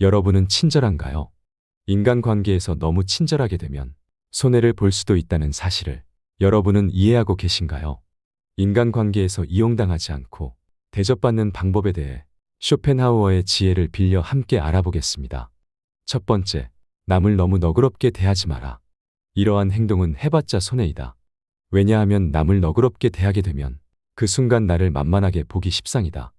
여러분은 친절한가요? 인간관계에서 너무 친절하게 되면 손해를 볼 수도 있다는 사실을 여러분은 이해하고 계신가요? 인간관계에서 이용당하지 않고 대접받는 방법에 대해 쇼펜하우어의 지혜를 빌려 함께 알아보겠습니다. 첫 번째, 남을 너무 너그럽게 대하지 마라. 이러한 행동은 해봤자 손해이다. 왜냐하면 남을 너그럽게 대하게 되면 그 순간 나를 만만하게 보기 십상이다.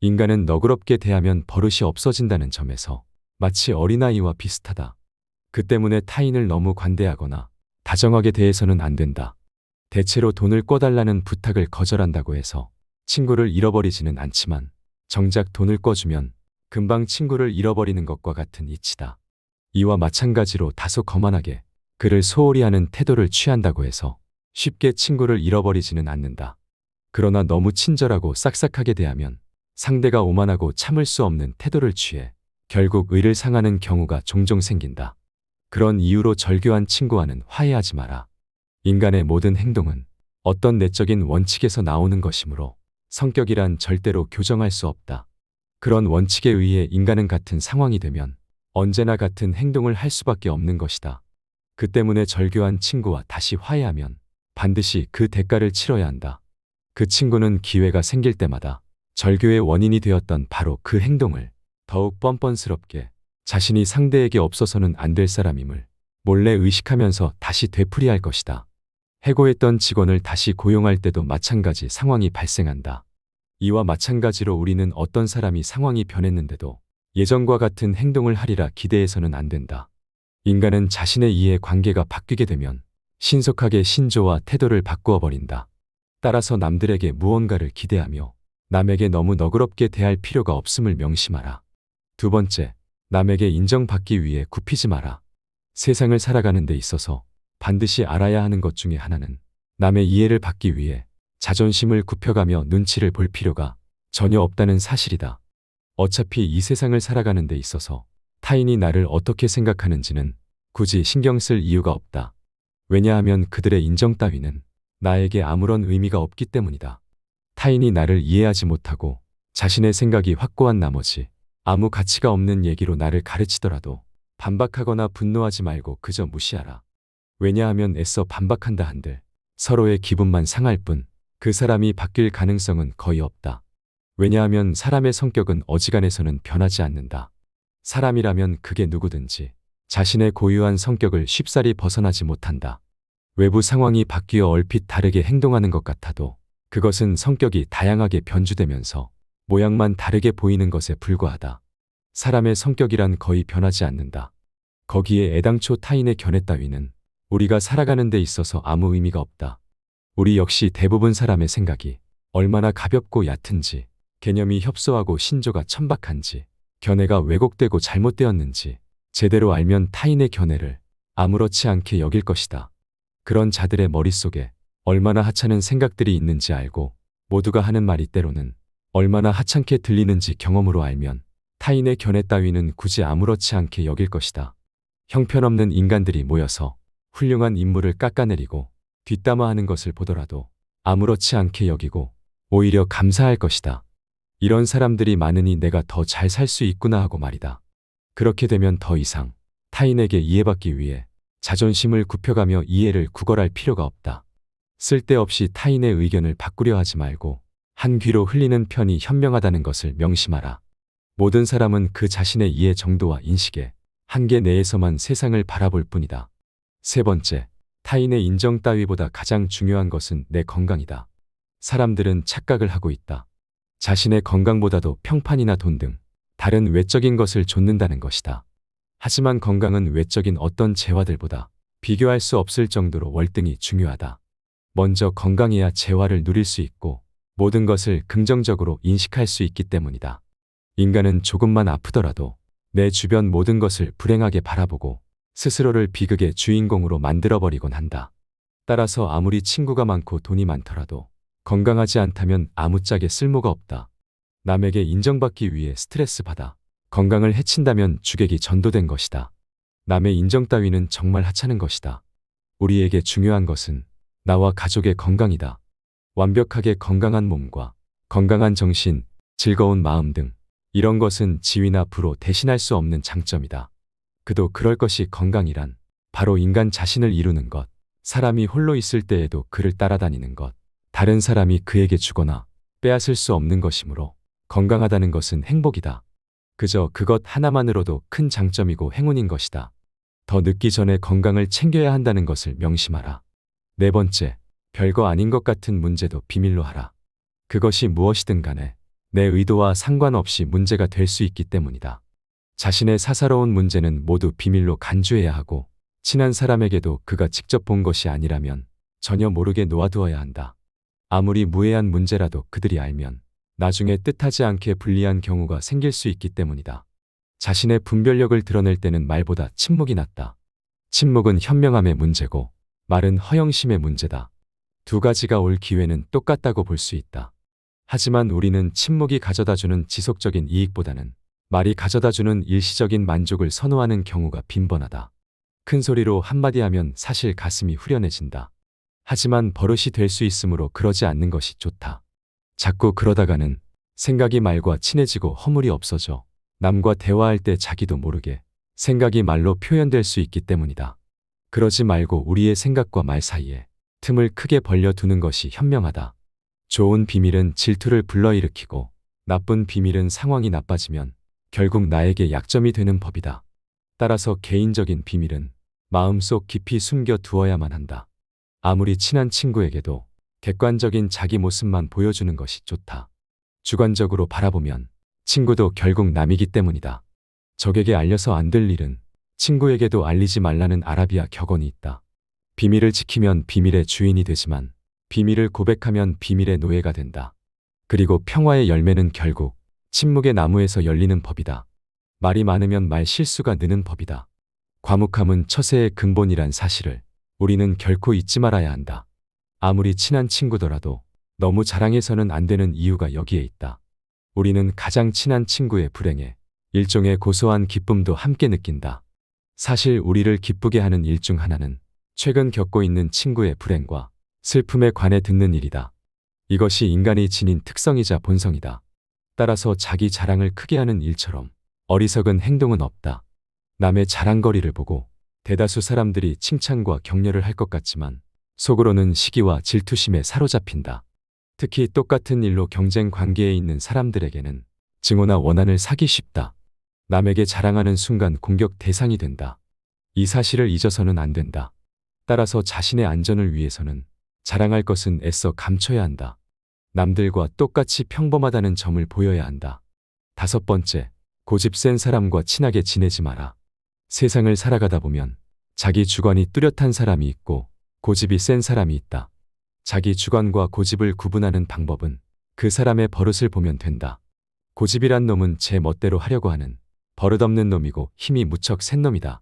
인간은 너그럽게 대하면 버릇이 없어진다는 점에서 마치 어린아이와 비슷하다. 그 때문에 타인을 너무 관대하거나 다정하게 대해서는 안 된다. 대체로 돈을 꿔달라는 부탁을 거절한다고 해서 친구를 잃어버리지는 않지만 정작 돈을 꿔주면 금방 친구를 잃어버리는 것과 같은 이치다. 이와 마찬가지로 다소 거만하게 그를 소홀히 하는 태도를 취한다고 해서 쉽게 친구를 잃어버리지는 않는다. 그러나 너무 친절하고 싹싹하게 대하면 상대가 오만하고 참을 수 없는 태도를 취해 결국 의를 상하는 경우가 종종 생긴다. 그런 이유로 절교한 친구와는 화해하지 마라. 인간의 모든 행동은 어떤 내적인 원칙에서 나오는 것이므로 성격이란 절대로 교정할 수 없다. 그런 원칙에 의해 인간은 같은 상황이 되면 언제나 같은 행동을 할 수밖에 없는 것이다. 그 때문에 절교한 친구와 다시 화해하면 반드시 그 대가를 치러야 한다. 그 친구는 기회가 생길 때마다 절교의 원인이 되었던 바로 그 행동을 더욱 뻔뻔스럽게 자신이 상대에게 없어서는 안 될 사람임을 몰래 의식하면서 다시 되풀이할 것이다. 해고했던 직원을 다시 고용할 때도 마찬가지 상황이 발생한다. 이와 마찬가지로 우리는 어떤 사람이 상황이 변했는데도 예전과 같은 행동을 하리라 기대해서는 안 된다. 인간은 자신의 이해 관계가 바뀌게 되면 신속하게 신조와 태도를 바꾸어 버린다. 따라서 남들에게 무언가를 기대하며 남에게 너무 너그럽게 대할 필요가 없음을 명심하라. 두 번째, 남에게 인정받기 위해 굽히지 마라. 세상을 살아가는 데 있어서 반드시 알아야 하는 것 중에 하나는 남의 이해를 받기 위해 자존심을 굽혀가며 눈치를 볼 필요가 전혀 없다는 사실이다. 어차피 이 세상을 살아가는 데 있어서 타인이 나를 어떻게 생각하는지는 굳이 신경 쓸 이유가 없다. 왜냐하면 그들의 인정 따위는 나에게 아무런 의미가 없기 때문이다. 타인이 나를 이해하지 못하고 자신의 생각이 확고한 나머지 아무 가치가 없는 얘기로 나를 가르치더라도 반박하거나 분노하지 말고 그저 무시하라. 왜냐하면 애써 반박한다 한들 서로의 기분만 상할 뿐 그 사람이 바뀔 가능성은 거의 없다. 왜냐하면 사람의 성격은 어지간해서는 변하지 않는다. 사람이라면 그게 누구든지 자신의 고유한 성격을 쉽사리 벗어나지 못한다. 외부 상황이 바뀌어 얼핏 다르게 행동하는 것 같아도 그것은 성격이 다양하게 변주되면서 모양만 다르게 보이는 것에 불과하다. 사람의 성격이란 거의 변하지 않는다. 거기에 애당초 타인의 견해 따위는 우리가 살아가는 데 있어서 아무 의미가 없다. 우리 역시 대부분 사람의 생각이 얼마나 가볍고 얕은지, 개념이 협소하고 신조가 천박한지, 견해가 왜곡되고 잘못되었는지 제대로 알면 타인의 견해를 아무렇지 않게 여길 것이다. 그런 자들의 머릿속에 얼마나 하찮은 생각들이 있는지 알고 모두가 하는 말이 때로는 얼마나 하찮게 들리는지 경험으로 알면 타인의 견해 따위는 굳이 아무렇지 않게 여길 것이다. 형편없는 인간들이 모여서 훌륭한 인물을 깎아내리고 뒷담화하는 것을 보더라도 아무렇지 않게 여기고 오히려 감사할 것이다. 이런 사람들이 많으니 내가 더 잘 살 수 있구나 하고 말이다. 그렇게 되면 더 이상 타인에게 이해받기 위해 자존심을 굽혀가며 이해를 구걸할 필요가 없다. 쓸데없이 타인의 의견을 바꾸려 하지 말고 한 귀로 흘리는 편이 현명하다는 것을 명심하라. 모든 사람은 그 자신의 이해 정도와 인식에 한계 내에서만 세상을 바라볼 뿐이다. 세 번째, 타인의 인정 따위보다 가장 중요한 것은 내 건강이다. 사람들은 착각을 하고 있다. 자신의 건강보다도 평판이나 돈 등 다른 외적인 것을 좇는다는 것이다. 하지만 건강은 외적인 어떤 재화들보다 비교할 수 없을 정도로 월등히 중요하다. 먼저 건강해야 재화를 누릴 수 있고 모든 것을 긍정적으로 인식할 수 있기 때문이다. 인간은 조금만 아프더라도 내 주변 모든 것을 불행하게 바라보고 스스로를 비극의 주인공으로 만들어버리곤 한다. 따라서 아무리 친구가 많고 돈이 많더라도 건강하지 않다면 아무짝에 쓸모가 없다. 남에게 인정받기 위해 스트레스 받아 건강을 해친다면 주객이 전도된 것이다. 남의 인정 따위는 정말 하찮은 것이다. 우리에게 중요한 것은 나와 가족의 건강이다. 완벽하게 건강한 몸과 건강한 정신, 즐거운 마음 등 이런 것은 지위나 부로 대신할 수 없는 장점이다. 그도 그럴 것이 건강이란 바로 인간 자신을 이루는 것. 사람이 홀로 있을 때에도 그를 따라다니는 것. 다른 사람이 그에게 주거나 빼앗을 수 없는 것이므로 건강하다는 것은 행복이다. 그저 그것 하나만으로도 큰 장점이고 행운인 것이다. 더 늦기 전에 건강을 챙겨야 한다는 것을 명심하라. 네 번째, 별거 아닌 것 같은 문제도 비밀로 하라. 그것이 무엇이든 간에 내 의도와 상관없이 문제가 될 수 있기 때문이다. 자신의 사사로운 문제는 모두 비밀로 간주해야 하고 친한 사람에게도 그가 직접 본 것이 아니라면 전혀 모르게 놓아두어야 한다. 아무리 무해한 문제라도 그들이 알면 나중에 뜻하지 않게 불리한 경우가 생길 수 있기 때문이다. 자신의 분별력을 드러낼 때는 말보다 침묵이 낫다. 침묵은 현명함의 문제고 말은 허영심의 문제다. 두 가지가 올 기회는 똑같다고 볼 수 있다. 하지만 우리는 침묵이 가져다주는 지속적인 이익보다는 말이 가져다주는 일시적인 만족을 선호하는 경우가 빈번하다. 큰 소리로 한마디 하면 사실 가슴이 후련해진다. 하지만 버릇이 될 수 있으므로 그러지 않는 것이 좋다. 자꾸 그러다가는 생각이 말과 친해지고 허물이 없어져 남과 대화할 때 자기도 모르게 생각이 말로 표현될 수 있기 때문이다. 그러지 말고 우리의 생각과 말 사이에 틈을 크게 벌려 두는 것이 현명하다. 좋은 비밀은 질투를 불러일으키고 나쁜 비밀은 상황이 나빠지면 결국 나에게 약점이 되는 법이다. 따라서 개인적인 비밀은 마음속 깊이 숨겨 두어야만 한다. 아무리 친한 친구에게도 객관적인 자기 모습만 보여주는 것이 좋다. 주관적으로 바라보면 친구도 결국 남이기 때문이다. 적에게 알려서 안 될 일은 친구에게도 알리지 말라는 아라비아 격언이 있다. 비밀을 지키면 비밀의 주인이 되지만 비밀을 고백하면 비밀의 노예가 된다. 그리고 평화의 열매는 결국 침묵의 나무에서 열리는 법이다. 말이 많으면 말 실수가 느는 법이다. 과묵함은 처세의 근본이란 사실을 우리는 결코 잊지 말아야 한다. 아무리 친한 친구더라도 너무 자랑해서는 안 되는 이유가 여기에 있다. 우리는 가장 친한 친구의 불행에 일종의 고소한 기쁨도 함께 느낀다. 사실 우리를 기쁘게 하는 일 중 하나는 최근 겪고 있는 친구의 불행과 슬픔에 관해 듣는 일이다. 이것이 인간이 지닌 특성이자 본성이다. 따라서 자기 자랑을 크게 하는 일처럼 어리석은 행동은 없다. 남의 자랑거리를 보고 대다수 사람들이 칭찬과 격려를 할 것 같지만 속으로는 시기와 질투심에 사로잡힌다. 특히 똑같은 일로 경쟁 관계에 있는 사람들에게는 증오나 원한을 사기 쉽다. 남에게 자랑하는 순간 공격 대상이 된다. 이 사실을 잊어서는 안 된다. 따라서 자신의 안전을 위해서는 자랑할 것은 애써 감춰야 한다. 남들과 똑같이 평범하다는 점을 보여야 한다. 다섯 번째, 고집 센 사람과 친하게 지내지 마라. 세상을 살아가다 보면 자기 주관이 뚜렷한 사람이 있고 고집이 센 사람이 있다. 자기 주관과 고집을 구분하는 방법은 그 사람의 버릇을 보면 된다. 고집이란 놈은 제 멋대로 하려고 하는 버릇없는 놈이고 힘이 무척 센 놈이다.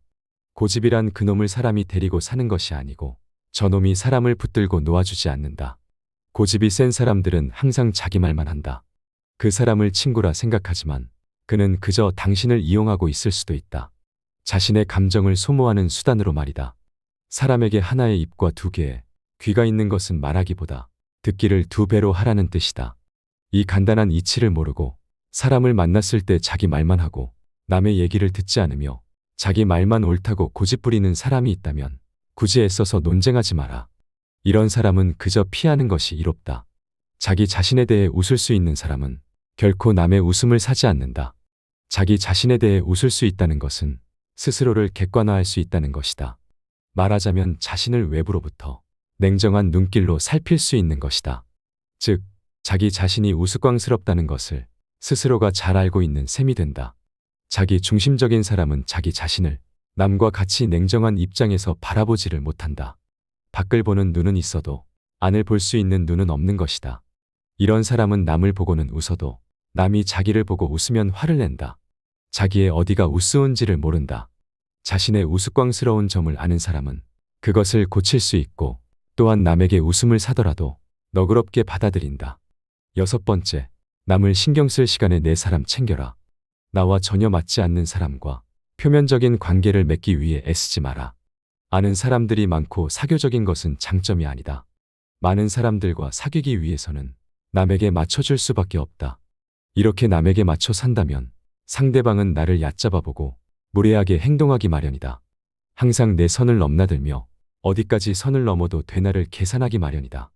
고집이란 그놈을 사람이 데리고 사는 것이 아니고 저놈이 사람을 붙들고 놓아주지 않는다. 고집이 센 사람들은 항상 자기 말만 한다. 그 사람을 친구라 생각하지만 그는 그저 당신을 이용하고 있을 수도 있다. 자신의 감정을 소모하는 수단으로 말이다. 사람에게 하나의 입과 두 개의 귀가 있는 것은 말하기보다 듣기를 두 배로 하라는 뜻이다. 이 간단한 이치를 모르고 사람을 만났을 때 자기 말만 하고 남의 얘기를 듣지 않으며 자기 말만 옳다고 고집부리는 사람이 있다면 굳이 애써서 논쟁하지 마라. 이런 사람은 그저 피하는 것이 이롭다. 자기 자신에 대해 웃을 수 있는 사람은 결코 남의 웃음을 사지 않는다. 자기 자신에 대해 웃을 수 있다는 것은 스스로를 객관화할 수 있다는 것이다. 말하자면 자신을 외부로부터 냉정한 눈길로 살필 수 있는 것이다. 즉, 자기 자신이 우스꽝스럽다는 것을 스스로가 잘 알고 있는 셈이 된다. 자기 중심적인 사람은 자기 자신을 남과 같이 냉정한 입장에서 바라보지를 못한다. 밖을 보는 눈은 있어도 안을 볼 수 있는 눈은 없는 것이다. 이런 사람은 남을 보고는 웃어도 남이 자기를 보고 웃으면 화를 낸다. 자기의 어디가 우스운지를 모른다. 자신의 우스꽝스러운 점을 아는 사람은 그것을 고칠 수 있고 또한 남에게 웃음을 사더라도 너그럽게 받아들인다. 여섯 번째, 남을 신경 쓸 시간에 내 사람 챙겨라. 나와 전혀 맞지 않는 사람과 표면적인 관계를 맺기 위해 애쓰지 마라. 아는 사람들이 많고 사교적인 것은 장점이 아니다. 많은 사람들과 사귀기 위해서는 남에게 맞춰줄 수밖에 없다. 이렇게 남에게 맞춰 산다면 상대방은 나를 얕잡아보고 무례하게 행동하기 마련이다. 항상 내 선을 넘나들며 어디까지 선을 넘어도 되나를 계산하기 마련이다.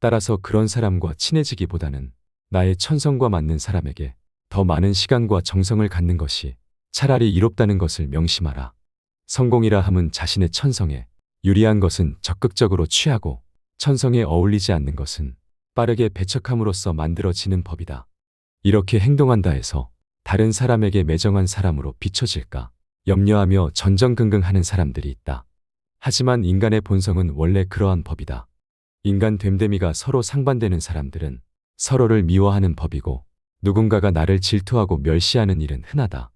따라서 그런 사람과 친해지기보다는 나의 천성과 맞는 사람에게 더 많은 시간과 정성을 갖는 것이 차라리 이롭다는 것을 명심하라. 성공이라 함은 자신의 천성에 유리한 것은 적극적으로 취하고 천성에 어울리지 않는 것은 빠르게 배척함으로써 만들어지는 법이다. 이렇게 행동한다 해서 다른 사람에게 매정한 사람으로 비춰질까 염려하며 전전긍긍하는 사람들이 있다. 하지만 인간의 본성은 원래 그러한 법이다. 인간 됨됨이가 서로 상반되는 사람들은 서로를 미워하는 법이고 누군가가 나를 질투하고 멸시하는 일은 흔하다.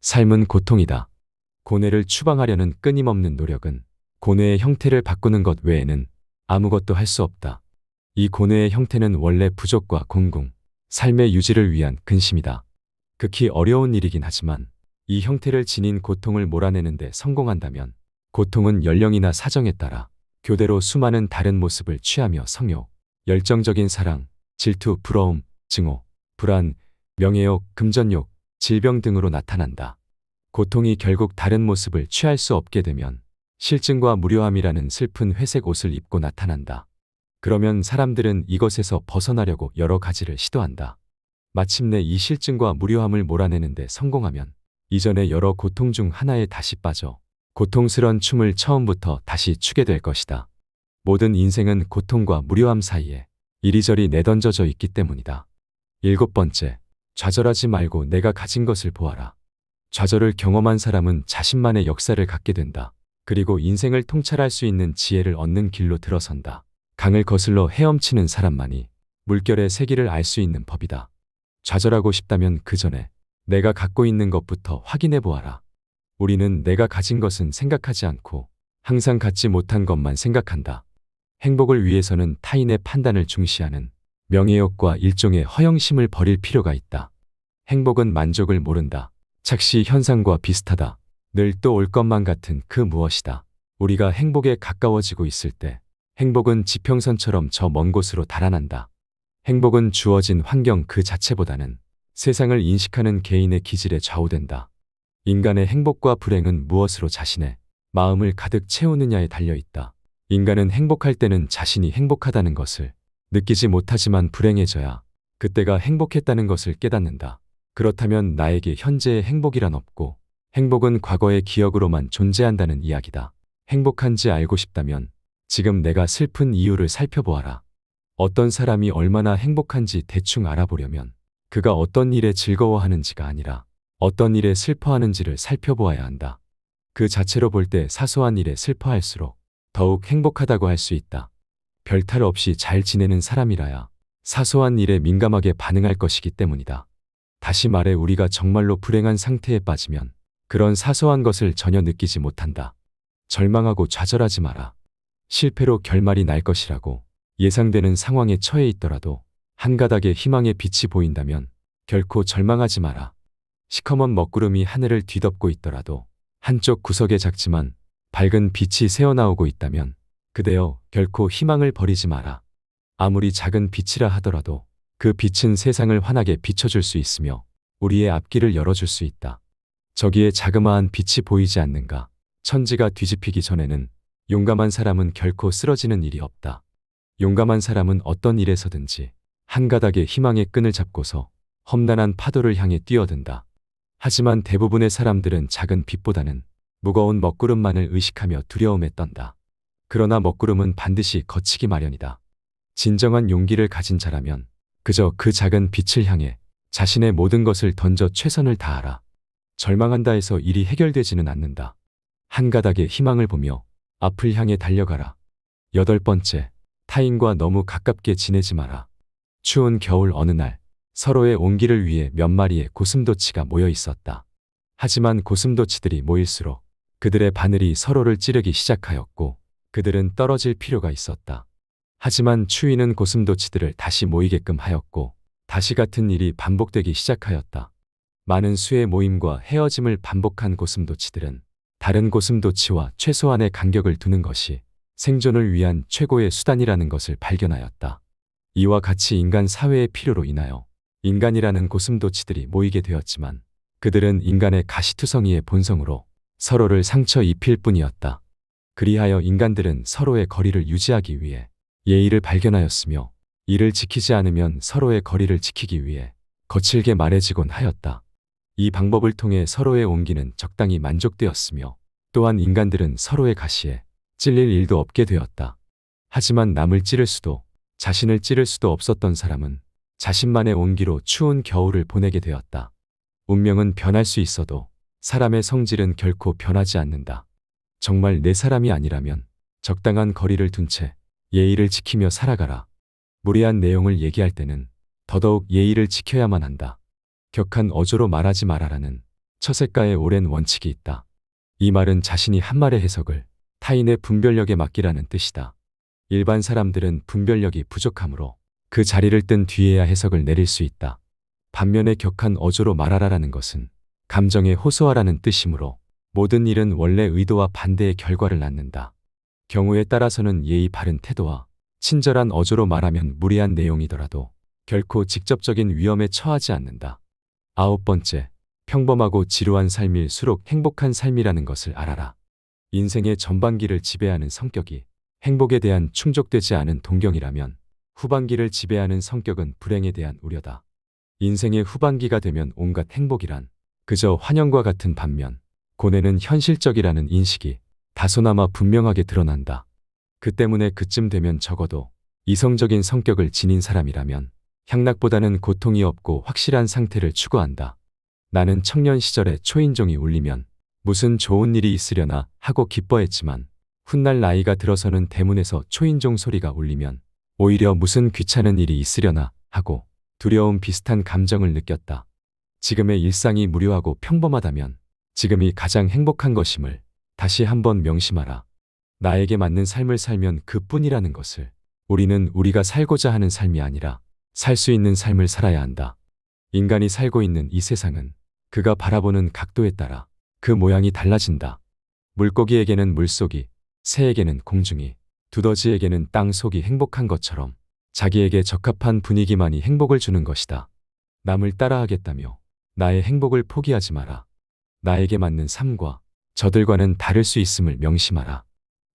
삶은 고통이다. 고뇌를 추방하려는 끊임없는 노력은 고뇌의 형태를 바꾸는 것 외에는 아무것도 할 수 없다. 이 고뇌의 형태는 원래 부족과 공궁, 삶의 유지를 위한 근심이다. 극히 어려운 일이긴 하지만 이 형태를 지닌 고통을 몰아내는데 성공한다면 고통은 연령이나 사정에 따라 교대로 수많은 다른 모습을 취하며 성욕, 열정적인 사랑, 질투, 부러움, 증오, 불안, 명예욕, 금전욕, 질병 등으로 나타난다. 고통이 결국 다른 모습을 취할 수 없게 되면 실증과 무료함이라는 슬픈 회색 옷을 입고 나타난다. 그러면 사람들은 이것에서 벗어나려고 여러 가지를 시도한다. 마침내 이 실증과 무료함을 몰아내는데 성공하면 이전의 여러 고통 중 하나에 다시 빠져 고통스런 춤을 처음부터 다시 추게 될 것이다. 모든 인생은 고통과 무료함 사이에 이리저리 내던져져 있기 때문이다. 일곱 번째, 좌절하지 말고 내가 가진 것을 보아라. 좌절을 경험한 사람은 자신만의 역사를 갖게 된다. 그리고 인생을 통찰할 수 있는 지혜를 얻는 길로 들어선다. 강을 거슬러 헤엄치는 사람만이 물결의 세기를 알 수 있는 법이다. 좌절하고 싶다면 그 전에 내가 갖고 있는 것부터 확인해 보아라. 우리는 내가 가진 것은 생각하지 않고 항상 갖지 못한 것만 생각한다. 행복을 위해서는 타인의 판단을 중시하는 명예욕과 일종의 허영심을 버릴 필요가 있다. 행복은 만족을 모른다. 착시 현상과 비슷하다. 늘 또 올 것만 같은 그 무엇이다. 우리가 행복에 가까워지고 있을 때 행복은 지평선처럼 저 먼 곳으로 달아난다. 행복은 주어진 환경 그 자체보다는 세상을 인식하는 개인의 기질에 좌우된다. 인간의 행복과 불행은 무엇으로 자신의 마음을 가득 채우느냐에 달려 있다. 인간은 행복할 때는 자신이 행복하다는 것을 느끼지 못하지만 불행해져야 그때가 행복했다는 것을 깨닫는다. 그렇다면 나에게 현재의 행복이란 없고 행복은 과거의 기억으로만 존재한다는 이야기다. 행복한지 알고 싶다면 지금 내가 슬픈 이유를 살펴보아라. 어떤 사람이 얼마나 행복한지 대충 알아보려면 그가 어떤 일에 즐거워하는지가 아니라 어떤 일에 슬퍼하는지를 살펴보아야 한다. 그 자체로 볼 때 사소한 일에 슬퍼할수록 더욱 행복하다고 할 수 있다. 별탈 없이 잘 지내는 사람이라야 사소한 일에 민감하게 반응할 것이기 때문이다. 다시 말해 우리가 정말로 불행한 상태에 빠지면 그런 사소한 것을 전혀 느끼지 못한다. 절망하고 좌절하지 마라. 실패로 결말이 날 것이라고 예상되는 상황에 처해 있더라도 한 가닥의 희망의 빛이 보인다면 결코 절망하지 마라. 시커먼 먹구름이 하늘을 뒤덮고 있더라도 한쪽 구석에 작지만 밝은 빛이 새어나오고 있다면 그대여 결코 희망을 버리지 마라. 아무리 작은 빛이라 하더라도 그 빛은 세상을 환하게 비춰줄 수 있으며 우리의 앞길을 열어줄 수 있다. 저기에 자그마한 빛이 보이지 않는가? 천지가 뒤집히기 전에는 용감한 사람은 결코 쓰러지는 일이 없다. 용감한 사람은 어떤 일에서든지 한 가닥의 희망의 끈을 잡고서 험난한 파도를 향해 뛰어든다. 하지만 대부분의 사람들은 작은 빛보다는 무거운 먹구름만을 의식하며 두려움에 떤다. 그러나 먹구름은 반드시 거치기 마련이다. 진정한 용기를 가진 자라면 그저 그 작은 빛을 향해 자신의 모든 것을 던져 최선을 다하라. 절망한다 해서 일이 해결되지는 않는다. 한 가닥의 희망을 보며 앞을 향해 달려가라. 여덟 번째, 타인과 너무 가깝게 지내지 마라. 추운 겨울 어느 날 서로의 온기를 위해 몇 마리의 고슴도치가 모여 있었다. 하지만 고슴도치들이 모일수록 그들의 바늘이 서로를 찌르기 시작하였고 그들은 떨어질 필요가 있었다. 하지만 추위는 고슴도치들을 다시 모이게끔 하였고 다시 같은 일이 반복되기 시작하였다. 많은 수의 모임과 헤어짐을 반복한 고슴도치들은 다른 고슴도치와 최소한의 간격을 두는 것이 생존을 위한 최고의 수단이라는 것을 발견하였다. 이와 같이 인간 사회의 필요로 인하여 인간이라는 고슴도치들이 모이게 되었지만 그들은 인간의 가시투성이의 본성으로 서로를 상처 입힐 뿐이었다. 그리하여 인간들은 서로의 거리를 유지하기 위해 예의를 발견하였으며 이를 지키지 않으면 서로의 거리를 지키기 위해 거칠게 말해지곤 하였다. 이 방법을 통해 서로의 온기는 적당히 만족되었으며 또한 인간들은 서로의 가시에 찔릴 일도 없게 되었다. 하지만 남을 찌를 수도 자신을 찌를 수도 없었던 사람은 자신만의 온기로 추운 겨울을 보내게 되었다. 운명은 변할 수 있어도 사람의 성질은 결코 변하지 않는다. 정말 내 사람이 아니라면 적당한 거리를 둔 채 예의를 지키며 살아가라. 무리한 내용을 얘기할 때는 더더욱 예의를 지켜야만 한다. 격한 어조로 말하지 말아라는 처세가의 오랜 원칙이 있다. 이 말은 자신이 한 말의 해석을 타인의 분별력에 맡기라는 뜻이다. 일반 사람들은 분별력이 부족하므로 그 자리를 뜬 뒤에야 해석을 내릴 수 있다. 반면에 격한 어조로 말하라라는 것은 감정에 호소하라는 뜻이므로 모든 일은 원래 의도와 반대의 결과를 낳는다. 경우에 따라서는 예의 바른 태도와 친절한 어조로 말하면 무리한 내용이더라도 결코 직접적인 위험에 처하지 않는다. 아홉 번째, 평범하고 지루한 삶일수록 행복한 삶이라는 것을 알아라. 인생의 전반기를 지배하는 성격이 행복에 대한 충족되지 않은 동경이라면 후반기를 지배하는 성격은 불행에 대한 우려다. 인생의 후반기가 되면 온갖 행복이란 그저 환영과 같은 반면 고뇌는 현실적이라는 인식이 다소나마 분명하게 드러난다. 그 때문에 그쯤 되면 적어도 이성적인 성격을 지닌 사람이라면 향락보다는 고통이 없고 확실한 상태를 추구한다. 나는 청년 시절에 초인종이 울리면 무슨 좋은 일이 있으려나 하고 기뻐했지만 훗날 나이가 들어서는 대문에서 초인종 소리가 울리면 오히려 무슨 귀찮은 일이 있으려나 하고 두려움 비슷한 감정을 느꼈다. 지금의 일상이 무료하고 평범하다면 지금이 가장 행복한 것임을 다시 한번 명심하라. 나에게 맞는 삶을 살면 그뿐이라는 것을 우리는 우리가 살고자 하는 삶이 아니라 살 수 있는 삶을 살아야 한다. 인간이 살고 있는 이 세상은 그가 바라보는 각도에 따라 그 모양이 달라진다. 물고기에게는 물속이, 새에게는 공중이, 두더지에게는 땅 속이 행복한 것처럼 자기에게 적합한 분위기만이 행복을 주는 것이다. 남을 따라하겠다며 나의 행복을 포기하지 마라. 나에게 맞는 삶과 저들과는 다를 수 있음을 명심하라.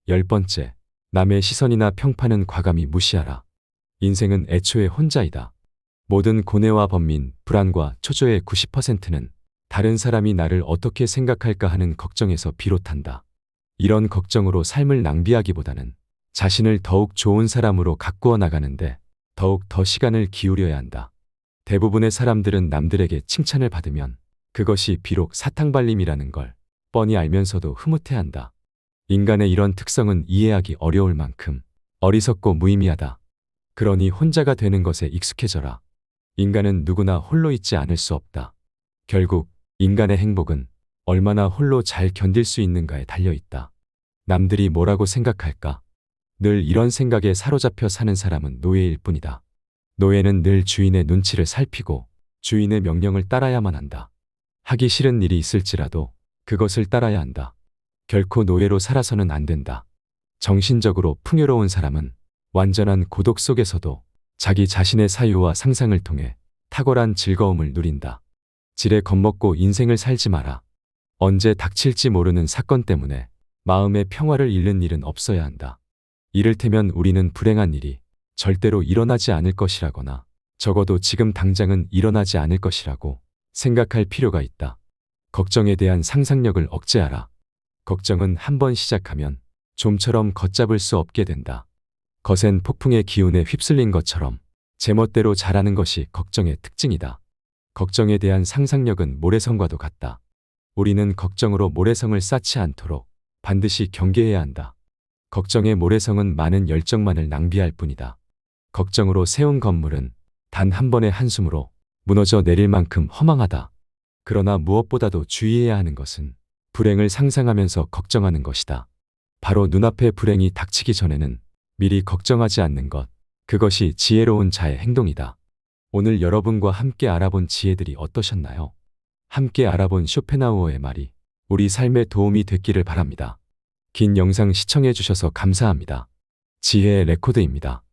열 번째, 남의 시선이나 평판은 과감히 무시하라. 인생은 애초에 혼자이다. 모든 고뇌와 번민, 불안과 초조의 90%는 다른 사람이 나를 어떻게 생각할까 하는 걱정에서 비롯한다. 이런 걱정으로 삶을 낭비하기보다는 자신을 더욱 좋은 사람으로 가꾸어 나가는데 더욱 더 시간을 기울여야 한다. 대부분의 사람들은 남들에게 칭찬을 받으면 그것이 비록 사탕발림이라는 걸 뻔히 알면서도 흐뭇해한다. 인간의 이런 특성은 이해하기 어려울 만큼 어리석고 무의미하다. 그러니 혼자가 되는 것에 익숙해져라. 인간은 누구나 홀로 있지 않을 수 없다. 결국 인간의 행복은 얼마나 홀로 잘 견딜 수 있는가에 달려 있다. 남들이 뭐라고 생각할까? 늘 이런 생각에 사로잡혀 사는 사람은 노예일 뿐이다. 노예는 늘 주인의 눈치를 살피고 주인의 명령을 따라야만 한다. 하기 싫은 일이 있을지라도 그것을 따라야 한다. 결코 노예로 살아서는 안 된다. 정신적으로 풍요로운 사람은 완전한 고독 속에서도 자기 자신의 사유와 상상을 통해 탁월한 즐거움을 누린다. 지레 겁먹고 인생을 살지 마라. 언제 닥칠지 모르는 사건 때문에 마음의 평화를 잃는 일은 없어야 한다. 이를테면 우리는 불행한 일이 절대로 일어나지 않을 것이라거나 적어도 지금 당장은 일어나지 않을 것이라고 생각할 필요가 있다. 걱정에 대한 상상력을 억제하라. 걱정은 한번 시작하면 좀처럼 걷잡을 수 없게 된다. 거센 폭풍의 기운에 휩쓸린 것처럼 제멋대로 자라는 것이 걱정의 특징이다. 걱정에 대한 상상력은 모래성과도 같다. 우리는 걱정으로 모래성을 쌓지 않도록 반드시 경계해야 한다. 걱정의 모래성은 많은 열정만을 낭비할 뿐이다. 걱정으로 세운 건물은 단 한 번의 한숨으로 무너져 내릴 만큼 허망하다. 그러나 무엇보다도 주의해야 하는 것은 불행을 상상하면서 걱정하는 것이다. 바로 눈앞에 불행이 닥치기 전에는 미리 걱정하지 않는 것. 그것이 지혜로운 자의 행동이다. 오늘 여러분과 함께 알아본 지혜들이 어떠셨나요? 함께 알아본 쇼펜하우어의 말이 우리 삶에 도움이 됐기를 바랍니다. 긴 영상 시청해 주셔서 감사합니다. 지혜의 레코드입니다.